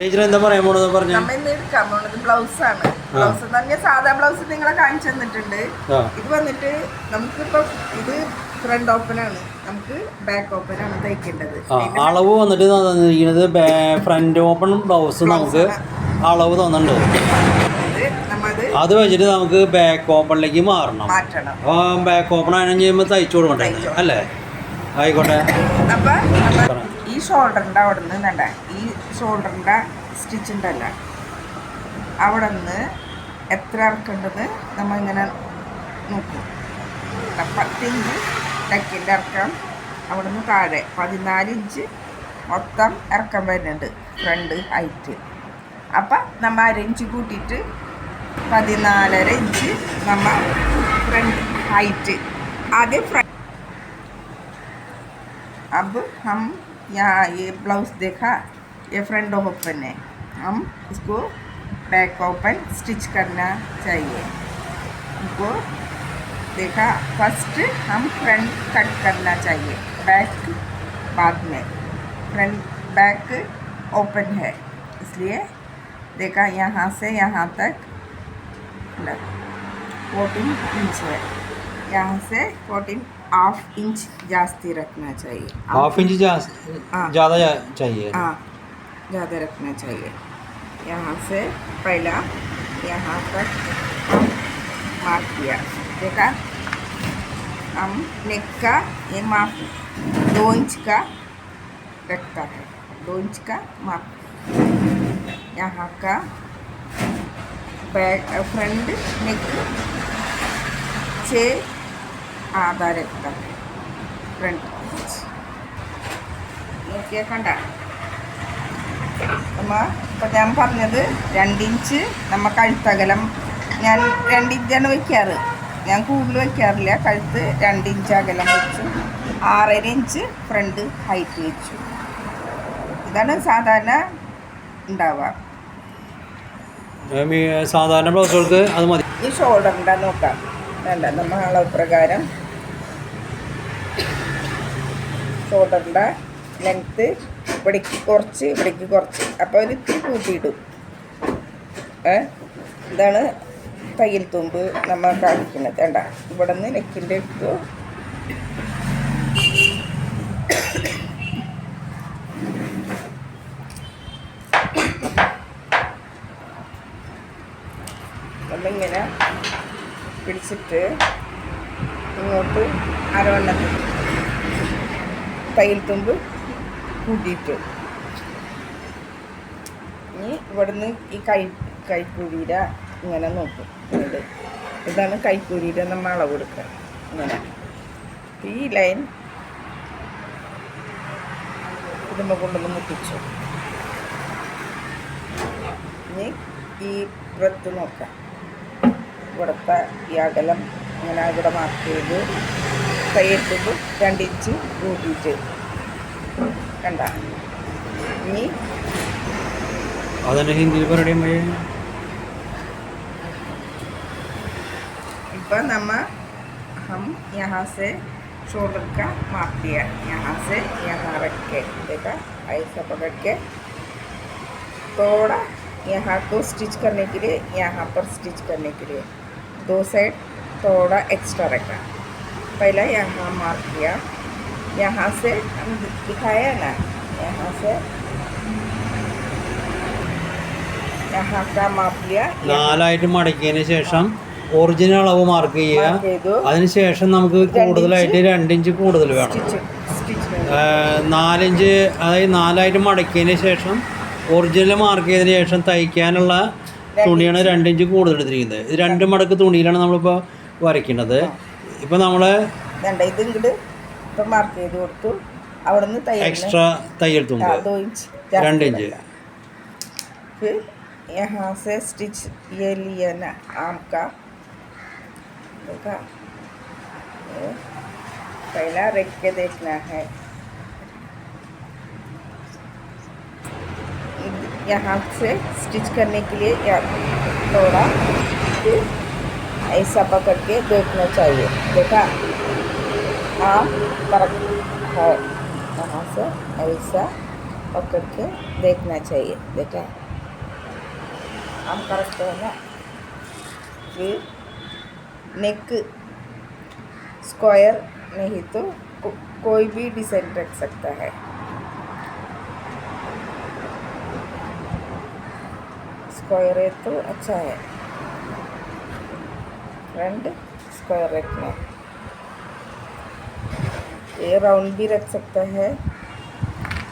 Teacher എന്താ പറയാൻ പോണെന്ന് പറഞ്ഞ. നമ്മ ഇന്ന് എടുക്കാൻ പോണത് ബ്ലൗസ് ആണ്. ബ്ലൗസ് എന്ന് പറഞ്ഞാൽ സാധാ ബ്ലൗസ് നിങ്ങളെ കാണിച്ചു തന്നിട്ടുണ്ട്. ഇത് വന്നിട്ട് നമുക്കിപ്പോ ഇത് ഫ്രണ്ട് ഓപ്പൺ ആണ്. നമുക്ക് ബാക്ക് ഓപ്പൺ ആണ് തയ്ക്കേണ്ടത്. അളവ് വന്നിട്ട് തന്നിരിക്കുന്നത് ഫ്രണ്ട് ഓപ്പൺ ബ്ലൗസ് നമുക്ക് അളവ് തന്നിട്ടുണ്ട്. അത് വെച്ചിട്ട് നമുക്ക് ബാക്ക് ഓപ്പണിലേക്ക് മാറണം. ബാക്ക് ഓപ്പൺ ആണെങ്കിൽ തയ്ച്ചു കൊടുക്കണ്ടേ. അല്ലേ? ആയിക്കോട്ടെ. ഈ ഷോൾഡറിന്റെ അവിടെ നിന്ന് വേണ്ട ഈ ഷോൾഡറിന്റെ സ്റ്റിച്ച് ഉണ്ടല്ലോ അവിടെ നിന്ന് എത്ര ഇറക്കേണ്ടത് നമ്മൾ ഇങ്ങനെ നോക്കും പത്ത് ഇഞ്ച് ടെക്കിൻ്റെ ഇറക്കം അവിടെ നിന്ന് താഴെ പതിനാല് ഇഞ്ച് മൊത്തം ഇറക്കം വരുന്നുണ്ട് ഫ്രണ്ട് ഹൈറ്റ് അപ്പം നമ്മൾ അര ഇഞ്ച് കൂട്ടിയിട്ട് പതിനാലര ഇഞ്ച് നമ്മൾ ഫ്രണ്ട് ഹൈറ്റ് ആദ്യം ഫ്രണ്ട് अब हम यहाँ ये ब्लाउज देखा, ये फ्रंट ओपन है। हम इसको बैक ओपन स्टिच करना चाहिए। हमको देखा फ़र्स्ट हम फ्रंट कट करना चाहिए। बैक बाद में। फ्रंट बैक ओपन है। इसलिए देखा, यहाँ से यहाँ तक फोर्टीन इंच है। यहाँ से फोर्टीन हाफ़ इंच जास्ती रखना चाहिए। हाफ़ इंच ज़्यादा चाहिए। हाँ ज़्यादा रखना चाहिए। यहाँ से पहला यहाँ तक मार्क किया। देखा? हम नेक का ये माप दो इंच का रखता है। दो इंच का माप। यहाँ का बैक फ्रंट नेक छः ആധാരം എടുക്കാം ഫ്രണ്ട് നോക്കിയാൽ കണ്ട. അമ്മ ഇപ്പം ഞാൻ പറഞ്ഞത് രണ്ടിഞ്ച് നമ്മൾ കഴുത്തകലം ഞാൻ രണ്ടിഞ്ചാണ് വയ്ക്കാറ് ഞാൻ കൂടുതൽ വയ്ക്കാറില്ല കഴുത്ത് രണ്ടിഞ്ച് അകലം വെച്ചു. ആറര ഇഞ്ച് ഫ്രണ്ട് ഹൈറ്റ് വെച്ചു. ഇതാണ് സാധാരണ ഉണ്ടാവുക. സാധാരണ ബ്ലൗസുകൾക്ക് അത് മതി. ഈ ഷോൾഡർ ഉണ്ടാ നോക്കാം. വേണ്ട നമ്മൾ അളവ് പ്രകാരം ഷോൾഡറിന്റെ ലെങ്ത്ത് ഇവിടേക്ക് കുറച്ച് ഇവിടേക്ക് കുറച്ച്. അപ്പോൾ ഒരു ഇത്തിരി കൂട്ടിയിടും. ഇതാണ് തയ്യൽ തുമ്പ് നമ്മൾ കാണിക്കുന്നത്. വേണ്ട ഇവിടെ നിന്ന് നെക്കിന്റെ എടുത്തു നമ്മളിങ്ങനെ പിടിച്ചിട്ട് ഇങ്ങോട്ട് അരവണ്ണത്തിൽ തയ്യൽ തുമ്പ് കൂട്ടിയിട്ട് ഇനി ഇവിടുന്ന് ഈ കൈ കൈക്കൂലിര ഇങ്ങനെ നോക്കും. ഇത് ഇതാണ് കൈക്കൂലിര നമ്മൾ അളവ് കൊടുക്കുക ഇങ്ങനെ. ഈ ലൈൻ ഇതുമ്മ കൊണ്ടൊന്ന് മുട്ടിച്ചു. ഇനി ഈ പുറത്ത് നോക്കാം. ഇവിടുത്തെ ഈ അകലം ഇങ്ങനെ ഇവിടെ മാർക്ക് ചെയ്ത് കൈയിട്ടിട്ട് രണ്ടിഞ്ച് കൂട്ടിയിട്ട് കണ്ട? ഇനി അതന്നെ ഹിന്ദിയിൽ പറയണേ ഇപ്പം നമ്മ ഹം യഹാ സെ शोल्डर का माप दिया यहाँ से यहाँ रख के देखा ऐसा दो साइड थोड़ा एक्स्ट्रा रखा पहला यहाँ मार्क किया यहाँ से हम दिखाया ना यहाँ से यहाँ का माप लिया यहाँ നാലായിട്ട് മടക്കിയതിന് ശേഷം ഒറിജിനൽ അളവ് മാർക്ക് ചെയ്യുക mark ചെയ്തു അതിനുശേഷം നമുക്ക് കൂടുതലായിട്ട് രണ്ടിഞ്ച് കൂടുതൽ വേണം സ്റ്റിച്ച് സ്റ്റിച്ച് ആ, നാലിഞ്ച് അതായത് നാലായിട്ട് മടക്കിയതിന് ശേഷം ഒറിജിനൽ മാർക്ക് ചെയ്തതിന് ശേഷം തയ്ക്കാനുള്ള തുണിയാണ് രണ്ടിഞ്ച് കൂടുതൽ എടുത്തിരിക്കുന്നത് ഇത് രണ്ട് മടക്ക് തുണിയിലാണ് നമ്മളിപ്പോൾ വരയ്ക്കുന്നത് ഇപ്പം നമ്മൾ വേണ്ട ഇത് ഇങ്ങോട്ട് ഇപ്പം മാർക്ക് ചെയ്ത് കൊടുത്തു അവിടെ നിന്ന് തയ്യൽ എക്സ്ട്രാ തയ്യൽ തുമ്പ് दो इंच രണ്ട് ഇഞ്ച് फिर यहाँ से स्टिच ये लिया ना आम का देखा ये पहला रख के देखना है यहाँ से स्टिच करने के लिए या थोड़ा ऐसा पकड़ के देखना चाहिए। देखा? हाँ करेक्ट है। यहाँ से ऐसा पकड़ के देखना चाहिए। देखा? हम करते हैं ना। फिर नेक स्क्वायर नहीं तो को, कोई भी डिज़ाइन रख सकता है। स्क्वायर है तो अच्छा है फ्रंट स्क्वायर रखना ये राउंड भी रख सकता है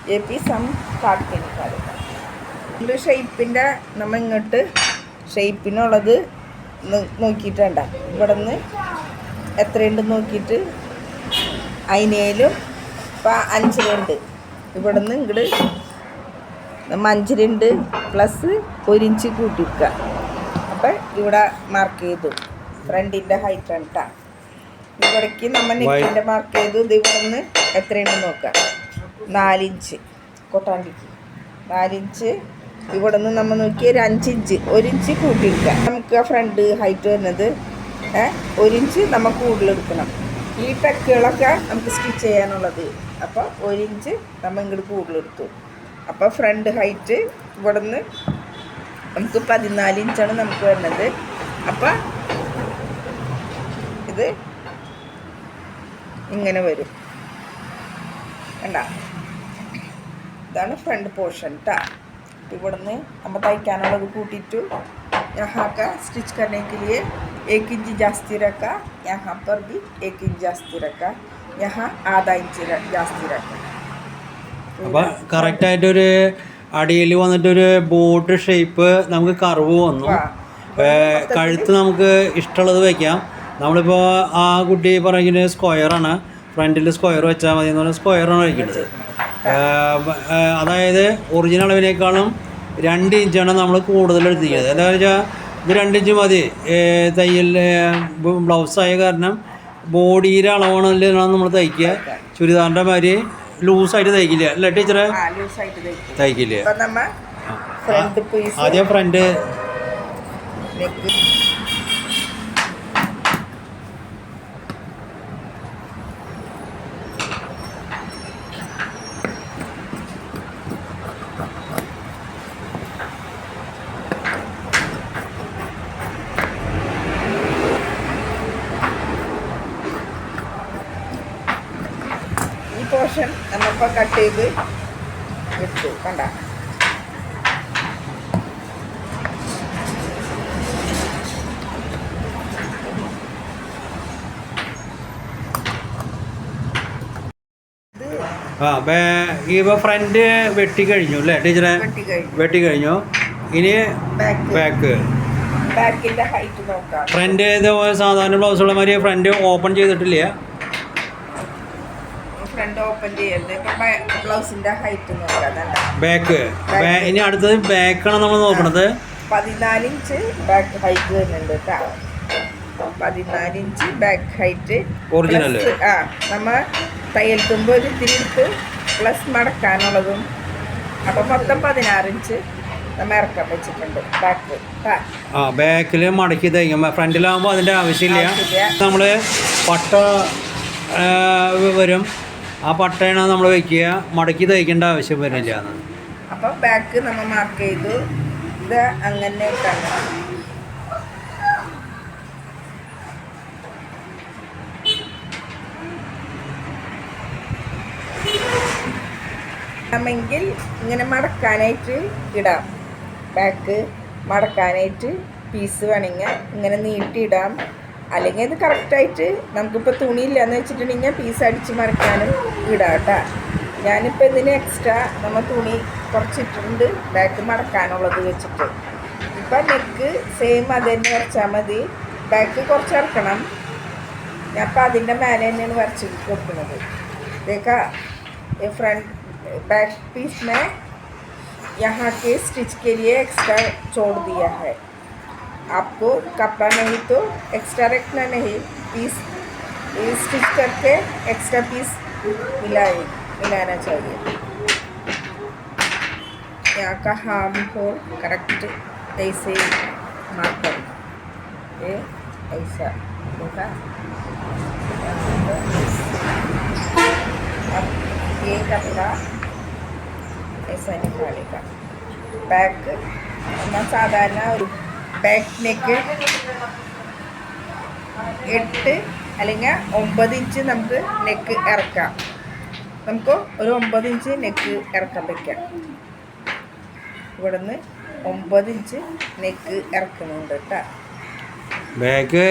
ये पीस हम काट के निकालेगा ഇത് ഷേപ്പിൻ്റെ നമ്മൾ ഇങ്ങോട്ട് ഷേപ്പിനുള്ളത് നോ- നോക്കിയിട്ടുണ്ട ഇവിടെ നിന്ന് എത്രയുണ്ടെന്ന് നോക്കിയിട്ട് അതിനേലും ഇപ്പം അഞ്ചരയുണ്ട് ഇവിടെ നിന്ന് ഇങ്ങോട്ട് നമ്മ പ്ലസ് ഒരിഞ്ച് ഇഞ്ച് കൂട്ടിയിരിക്കുക അപ്പം ഇവിടെ മാർക്ക് ചെയ്തു. ഫ്രണ്ടിന്റെ ഹൈറ്റ് ആണ് ഇവിടേക്ക് നമ്മൾ നെക്കിന്റെ മാർക്ക് ചെയ്തു. ഇത് ഇവിടെ നിന്ന് എത്രയുണ്ടെന്ന് നോക്കാം നാലിഞ്ച് കൊട്ടാണ്ടിക്ക്. നാലിഞ്ച് ഇവിടെ നിന്ന് നമ്മൾ നോക്കി ഒരു അഞ്ചിഞ്ച് ഒരിഞ്ച് കൂട്ടിയെടുക്കുക നമുക്ക് ആ ഫ്രണ്ട് ഹൈറ്റ് വരുന്നത് ഒരിഞ്ച് നമ്മൾ കൂടുതലെടുക്കണം ഈ ടക്കുകളൊക്കെ നമുക്ക് സ്റ്റിച്ച് ചെയ്യാനുള്ളത്. അപ്പോൾ ഒരിഞ്ച് നമ്മൾ ഇങ്ങോട്ട് കൂടുതലെടുത്തു അപ്പോൾ ഫ്രണ്ട് ഹൈറ്റ് ഇവിടെ നിന്ന് നമുക്ക് പതിനാല് ഇഞ്ചാണ് നമുക്ക് വരുന്നത് അപ്പം ഇത് ഇങ്ങനെ വരും കണ്ട ഇതാണ് ഫ്രണ്ട് പോർഷൻ ട്ടാ ഇവിടുന്ന് നമ്മൾ തയ്ക്കാനുള്ളത് കൂട്ടിയിട്ടു यहाँ का स्टिच करने के लिए एक इंच जास्ती रखा यहाँ पर भी एक इंच जास्ती रखा यहाँ आधा इंच र- जास्ती रखा അപ്പോൾ ഒരു അടിയിൽ വന്നിട്ട് ഒരു ബോട്ട് ഷേപ്പ് നമുക്ക് കർവ് വന്നു. കഴുത്ത് നമുക്ക് ഇഷ്ടമുള്ളത് വെക്കാം. നമ്മളിപ്പോ ആ കുട്ടി പറയുന്നത് സ്ക്വയറാണ് ഫ്രണ്ടിൽ സ്ക്വയർ വെച്ചാൽ മതി എന്ന് പറഞ്ഞാൽ സ്ക്വയറാണ് വയ്ക്കുന്നത് അതായത് ഒറിജിനൽ അളവിനേക്കാളും രണ്ട് ഇഞ്ചാണ് നമ്മൾ കൂടുതൽ എടുത്തിരിക്കുന്നത്. എന്താ വെച്ചാൽ ഇത് രണ്ട് ഇഞ്ച് മതി. തയ്യൽ ബ്ലൗസ് ആയ കാരണം ബോഡിയുടെ അളവാണ് നമ്മൾ തയ്ക്കുക. ചുരിദാറിന്റെ മാതിരി ലൂസായിട്ട് തയ്ക്കില്ല അല്ലേ ടീച്ചറെ? ലൂസായിട്ട് തയ്ക്കും തയ്ക്കില്ല ആദ്യം ഫ്രണ്ട് നെക്ക് ഈ നമ്മളിപ്പോൾ കട്ട് ചെയ്ത് എടുത്തു കണ്ട? ആ ഇപ്പൊ ഫ്രണ്ട് വെട്ടി കഴിഞ്ഞു അല്ലേ ടീച്ചറെ? വെട്ടി കഴിഞ്ഞു. ഇനി ബാക്ക് ഫ്രണ്ട് സാധാരണ ബ്ലൗസുള്ള മാതിരി ഫ്രണ്ട് ഓപ്പൺ ചെയ്തിട്ടില്ല. ഫ്രണ്ട് ഓപ്പൺ ചെയ്യരുത്. ബ്ലൗസിന്റെ ഹൈറ്റ് നോക്കാം ബാക്ക് ഇനി അടുത്തത് ബാക്കാണ് നമ്മൾ നോക്കണത്. പതിനാല് ഇഞ്ച് ബാക്ക് ഹൈറ്റ് വരുന്നുണ്ട് കേട്ടോ. പതിനാല് ഇഞ്ച് ബാക്ക് ഹൈറ്റ് ഒറിജിനൽ ആ നമ്മ തയ്യൽ തുമ്പ് ഒരു തിരിയിട്ട് പ്ലസ് മടക്കാനുള്ളതും. അപ്പം മൊത്തം പതിനാറ് ഇഞ്ച് നമ്മ ഇറക്കാൻ വെച്ചിട്ടുണ്ട് ബാക്ക് ആ. ബാക്കിൽ മടക്കി തയ്ക്കുമ്പോൾ ഫ്രണ്ടിലാകുമ്പോൾ അതിന്റെ ആവശ്യമില്ല. ആവശ്യമില്ല. നമ്മൾ പട്ട വരും. ആ പട്ടയാണ് നമ്മൾ വെക്കുക. മടക്കി തയ്ക്കേണ്ട ആവശ്യം വരില്ല. എന്ന് അപ്പൊ ബാക്ക് നമ്മൾ മാർക്ക് ചെയ്തു. ഇത് അങ്ങനെ ിൽ ഇങ്ങനെ മടക്കാനായിട്ട് ഇടാം. ബാക്ക് മടക്കാനായിട്ട് പീസ് വേണമെങ്കിൽ ഇങ്ങനെ നീട്ടിയിടാം അല്ലെങ്കിൽ ഇത് കറക്റ്റായിട്ട് നമുക്കിപ്പോൾ തുണിയില്ല എന്ന് വെച്ചിട്ടുണ്ടെങ്കിൽ പീസ് അടിച്ച് മടക്കാനും ഇടാം കേട്ടോ ഞാനിപ്പോൾ ഇതിന് എക്സ്ട്രാ നമ്മൾ തുണി കുറച്ചിട്ടുണ്ട് ബാക്ക് മടക്കാനുള്ളത് വെച്ചിട്ട് ഇപ്പം നെക്ക് സെയിം അത് തന്നെ വരച്ചാൽ മതി ബാക്ക് കുറച്ച് ഇറക്കണം ഞാൻ അപ്പം അതിൻ്റെ മേലെ തന്നെയാണ് വരച്ച് കൊടുക്കുന്നത് देखा ये फ्रंट बैक पीस में यहाँ के स्टिच के लिए एक्स्ट्रा छोड़ दिया है आपको कपड़ा नहीं तो एक्स्ट्रा रखना नहीं। पीस स्टिच करके एक्स्ट्रा पीस मिलाए, मिलाना चाहिए। यहाँ का हार्म हो करेक्ट ऐसे मार्क कर ऐसा होगा। अब ये कपड़ा ऐसा निकालेगा। बैग साधारण ബാക്ക് നെക്ക് എട്ട് അല്ലെങ്കിൽ ഒമ്പത് ഇഞ്ച് നമുക്ക് നെക്ക് ഇറക്കാം. നമുക്ക് ഒരു ഒമ്പത് ഇഞ്ച് നെക്ക് ഇറക്കാൻ പറ്റാം ഇവിടുന്ന് ഒമ്പത് ഇഞ്ച് നെക്ക് ഇറക്കുന്നുണ്ട് കേട്ടോ. ബാക്ക്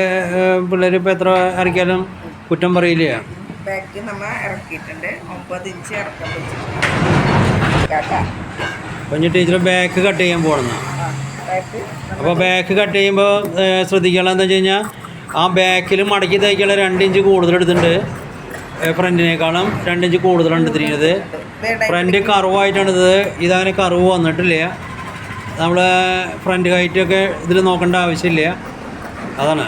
പിള്ളേർ ഇപ്പോൾ എത്ര ഇറക്കിയാലും കുറ്റം പറയില്ല? ബാക്ക് നമ്മൾ ഇറക്കിയിട്ടുണ്ട്. ഒമ്പത് ഇഞ്ച് ഇറക്കാൻ വെച്ചിട്ടുണ്ട്. കേട്ടാ. ടീച്ചർ ബാക്ക് കട്ട് ചെയ്യാൻ പോകണം അപ്പോൾ ബാക്ക് കട്ട് ചെയ്യുമ്പോൾ എന്താ വെച്ച് കഴിഞ്ഞാൽ ആ ബാക്കിൽ മടക്കി തയ്ക്കാനുള്ള രണ്ട് ഇഞ്ച് കൂടുതൽ എടുത്തിട്ടുണ്ട്. ഫ്രണ്ടിനേക്കാളും രണ്ട് ഇഞ്ച് കൂടുതലാണ് എടുത്തിരിക്കുന്നത്. ഫ്രണ്ട് കറുവായിട്ടാണ് ഇത് ഇതങ്ങനെ കറുവ് വന്നിട്ടില്ല. നമ്മൾ ഫ്രണ്ട് ഹൈറ്റൊക്കെ ഇതിൽ നോക്കേണ്ട ആവശ്യമില്ല. അതാണ്.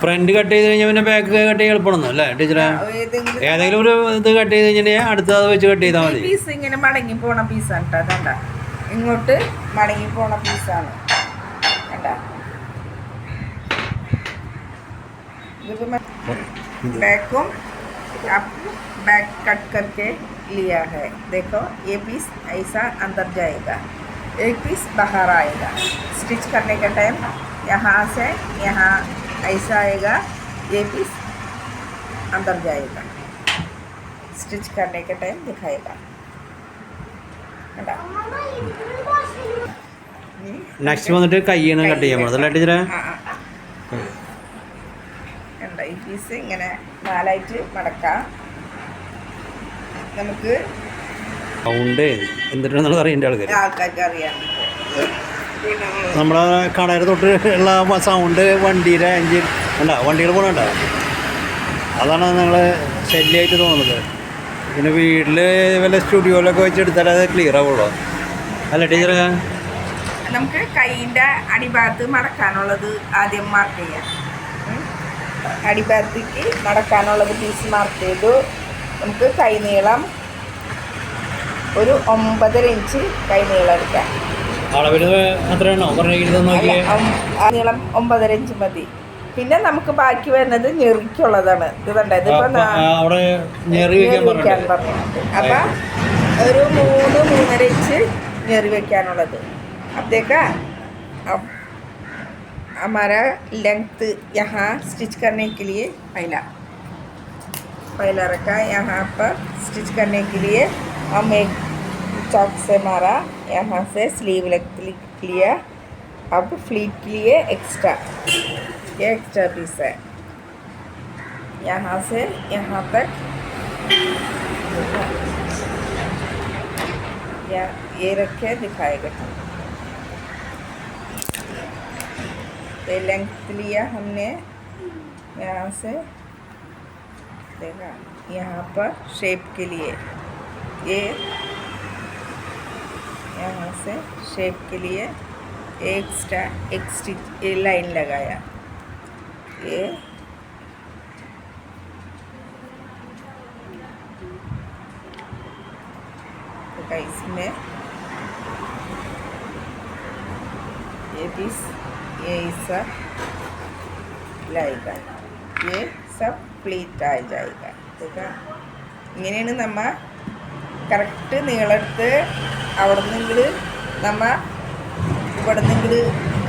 ഫ്രണ്ട് കട്ട് ചെയ്ത് കഴിഞ്ഞാൽ പിന്നെ ബാക്ക് കട്ട് ചെയ്യാൻ എളുപ്പമാണെന്നോ അല്ലേ ടീച്ചറെ ഏതെങ്കിലും ഏതെങ്കിലും ഒരു ഇത് കട്ട് ചെയ്ത് കഴിഞ്ഞിട്ടുണ്ടെങ്കിൽ അടുത്ത അത് വെച്ച് കട്ട് ചെയ്താൽ മതി പീസ് ഇങ്ങനെ മടങ്ങി പോണ പീസാണ് കേട്ടോ കണ്ട ഇങ്ങോട്ട് മടങ്ങി പോണ പീസാണ് കണ്ട बैक आप बैक कट करके लिया है देखो ये पीस ऐसा अंदर जाएगा एक पीस बाहर आएगा स्टिच करने का टाइम यहाँ से यहाँ ऐसा आएगा ये पीस अंदर जाएगा स्टिच करने के टाइम दिखाएगा കണ്ടോ? ഇനി നെക്സ്റ്റ് വന്നിട്ട് കയ്യാണ് കട്ട് ചെയ്യാൻ പോണത് അല്ലേ ടീച്ചറെ ആ, ആ. കണ്ടോ ഈ പീസ് ഇങ്ങനെ നാലായിട്ട് മടക്കാം നമുക്ക് സൗണ്ട് എന്തിട്ടാണെന്നുള്ളത് അറിയേണ്ട ആൾക്കാർ ആൾക്കാർക്ക് അറിയാം പിന്നെ കടയുടെ തൊട്ട് ഉള്ള സൗണ്ട് വണ്ടിയുടെ എഞ്ചിൻ ഉണ്ടോ? വണ്ടികൾ പോകണുണ്ടോ അതാണ് ഞങ്ങൾ ശല്യമായിട്ട് തോന്നുന്നത്. പിന്നെ വീട്ടിൽ വല്ല സ്റ്റുഡിയോയിലൊക്കെ വെച്ച് അത് ക്ലിയർ ആവുള്ളൂ. അല്ല ടീച്ചറെ? നമുക്ക് കൈയിന്റെ അടിഭാഗത്ത് മടക്കാനുള്ളത് ആദ്യം മാർക്ക് ചെയ്യാം. അടിഭാഗത്തേക്ക് മടക്കാനുള്ളത് പീസ് മാർക്ക് ചെയ്തു. നമുക്ക് കൈ നീളം ഒരു ഒമ്പതര ഇഞ്ച് കൈ നീളം എടുക്കാം. അളവിൽ എത്രയാണോ പറഞ്ഞിരിക്കുന്നത് അല്ല, നോക്കിയേ ഒം- ആ നീളം ഒമ്പതര ഇഞ്ച് മതി പിന്നെ നമുക്ക് ബാക്കി വരുന്നത് ഞെറിക്കുള്ളതാണ് ഇത് കണ്ടോ ഇതിപ്പോ ആ, ആ, അവിടെ ഞെറി വെക്കാൻ വെക്കാൻ പറഞ്ഞിട്ടുണ്ട് പറഞ്ഞിട്ടുണ്ട് അപ്പൊ ഒരു മൂന്ന് മൂന്നര ഇഞ്ച് ഞെറി വെക്കാനുള്ളത് അപ്പത്തേക്കാ अब हमारा लेंथ यहाँ स्टिच करने के लिए पहला पहला रखा यहाँ पर स्टिच करने के लिए हम एक चौक से मारा यहाँ से स्लीव लेग लिया अब फ्लीट के लिए एक्स्ट्रा ये एक्स्ट्रा पीस है। यहाँ से, यहाँ तक। या, ये रखे दिखाएगा ये लेंथ लिया हमने। यहाँ से, देखा, यहाँ पर शेप के लिए। ये यहाँ से शेप के लिए एक स्टा एक स्टिच ये लाइन लगाया ये देखा इसमें ये पीस ये हिस्सा लाएगा ये सब പ്ലീറ്റ് ആയി जाएगा देखा ഇങ്ങനെയാണ് നമ്മ കറക്റ്റ് നീളെടുത്ത് അവിടെ നിന്നെങ്കിൽ നമ്മൾ നമ്മ ഇവിടെ നിന്നെങ്കിൽ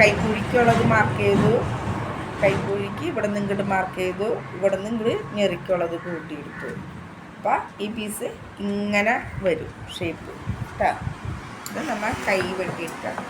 കൈക്കൂലിക്കുള്ളത് മാർക്ക് ചെയ്തു. കൈക്കൂലിക്ക് ഇവിടെ നിന്ന് മാർക്ക് ചെയ്തു. ഇവിടെ നിന്ന് ഇങ്ങോട്ട് ഞെറിക്കുള്ളത് കൂട്ടിയെടുത്തു. അപ്പം ഈ പീസ് ഇങ്ങനെ വരും ഷേപ്പ് കേട്ടോ ഇത് നമ്മൾ കൈ വെട്ടിയിട്ടാണ്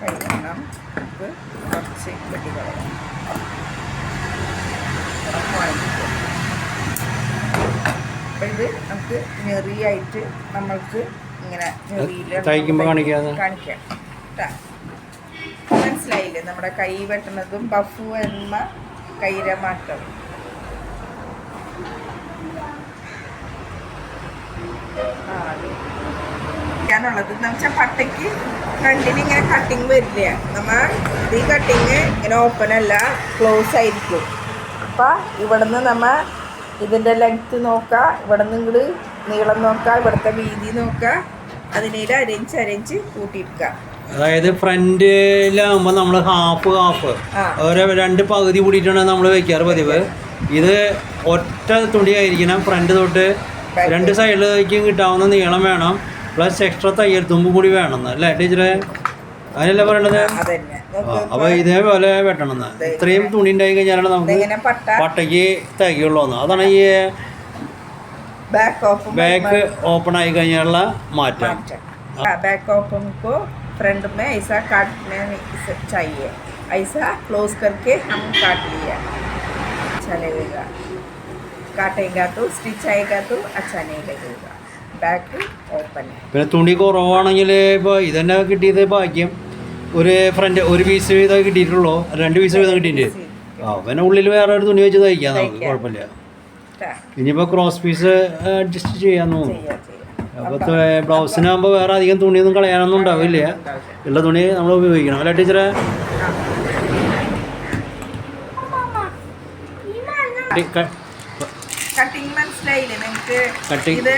കൈവണ്ണം നമുക്ക് കുറച്ച് വെട്ടിക്കളയാം അപ്പം ഇത് നമുക്ക് ഞെറിയായിട്ട് നമ്മൾക്ക് ഇങ്ങനെ തയ്ക്കുമ്പോൾ കാണിക്കാം. മനസ്സിലായില്ലേ? നമ്മുടെ കൈ വെട്ടുന്നതും ബഫു എന്ന കൈര മാറ്റം ാനുള്ളത് എന്ന് വെച്ചാൽ പട്ടയ്ക്ക് ഫ്രണ്ടിന് ഇങ്ങനെ കട്ടിങ് വരില്ല? നമ്മ ഈ കട്ടിങ് ഇങ്ങനെ ഓപ്പൺ അല്ല ക്ലോസ് ആയിരിക്കും. അപ്പം ഇവിടുന്ന് നമ്മ ഇതിന്റെ ലെങ്ത്ത് നോക്കുക ഇവിടെ നിന്ന് ഇങ്ങോട്ട് നീളം നോക്കുക ഇവിടുത്തെ വീതി നോക്കുക അതിനേൽ അരഞ്ച് അരഞ്ച് കൂട്ടിയെടുക്കുക അതായത് ഫ്രണ്ടിലാകുമ്പോൾ നമ്മൾ ഹാഫ് ഹാഫ്. ഓരോ രണ്ട് പകുതി കൂടിയിട്ടാണ് നമ്മൾ വെക്കാറ് പതിവ്. ഇത് ഒറ്റ തുണിയായിരിക്കണം. ഫ്രണ്ട് തൊട്ട് രണ്ട് സൈഡിലേക്കും കിട്ടാവുന്ന നീളം വേണം. പ്ലസ് എക്സ്ട്രാ തയ്യൽ തുമ്പ് കൂടി വേണം അല്ലേ ടീച്ചറെ? അതിനല്ലേ പറയണത്? അപ്പൊ ഇതേപോലെ വെട്ടണം. ഇത്രയും തുണി ഉണ്ടായി കഴിഞ്ഞാലാണ് നമുക്ക് പട്ടയ്ക്ക് തികയുള്ളൂ എന്ന്. അതാണ് ഈ बैक ओपन ബാക്ക് ഓപ്പൺ ആയി കഴിഞ്ഞാലുള്ള മാറ്റം बैक ओपन को फ्रंट में ऐसा काटने से चाहिए ऐसा क्लोज करके हम काट लिया अच्छा लगेगा काटेगा तो स्टिच आएगा तो अच्छा नहीं लगेगा बैक ओपन है പിന്നെ തുണി കുറവാണെങ്കിൽ ഇപ്പോൾ ഇതന്നെ കിട്ടിയത് ഭാഗ്യം ഒരു ഫ്രണ്ട് ഒരു പീസ് വീതം കിട്ടിയിട്ടുള്ളൂ രണ്ട് പീസ് വീതം കിട്ടിയിട്ടുണ്ട് ആ പിന്നെ ഉള്ളിൽ വേറെ ഒരു തുണി വെച്ച് തയ്ക്കാം നമുക്ക് തയ്ക്കാം. കുഴപ്പമില്ല ഇനിയിപ്പോ ക്രോസ് പീസ് അഡ്ജസ്റ്റ് ചെയ്യാന്നു. അപ്പൊ ബ്ലൗസിനാകുമ്പോ വേറെ അധികം തുണിയൊന്നും കളയാനൊന്നും ഉണ്ടാവില്ല. ഉള്ള തുണി നമ്മൾ ഉപയോഗിക്കണം. അല്ല ടീച്ചറെ? ഇത്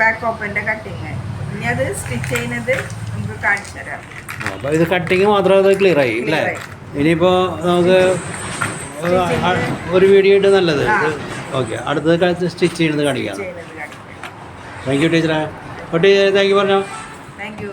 ബാക്ക് കട്ടിങ് ഇനി അത് സ്റ്റിച്ച് നമുക്ക് മാത്രം അത് ക്ലിയർ ആയി അല്ലേ? ഇനിയിപ്പോ നമുക്ക് ഒരു- വീഡിയോ ഇട്ട് നല്ലത്. ഓക്കെ അടുത്തത് സ്റ്റിച്ച് ചെയ്യുന്നത് കാണിക്കാം. താങ്ക് യു ടീച്ചറെ ഒട്ടി ടീച്ചർ താങ്ക് യു പറഞ്ഞോ. Thank you